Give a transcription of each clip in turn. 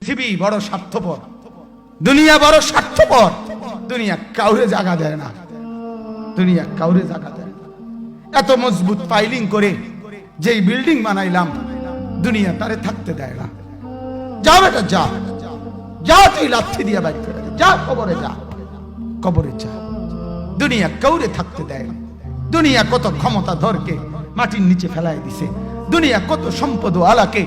পৃথিবী বড় স্বার্থপর। দুনিয়া বড় স্বার্থপর। দুনিয়া কাউরে জায়গা দেয় না। দুনিয়া কাউরে জায়গা দেয় না। এত মজবুত পাইলিং করে যেই বিল্ডিং বানাইলাম, দুনিয়া তারে থাকতে দেয় না। যা বেটা যা যা তুই লাথি দিয়া বাইক করে। যা, কবরে যা। কবরে যা। দুনিয়া কাউরে থাকতে দেয় না। দুনিয়া কত ক্ষমতা ধরকে মাটির নিচে ফেলায় দিছে। দুনিয়া কত সম্পদ আলাকে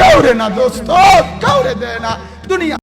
কাউরে না দোস্ত কাউরে দেয় না দুনিয়া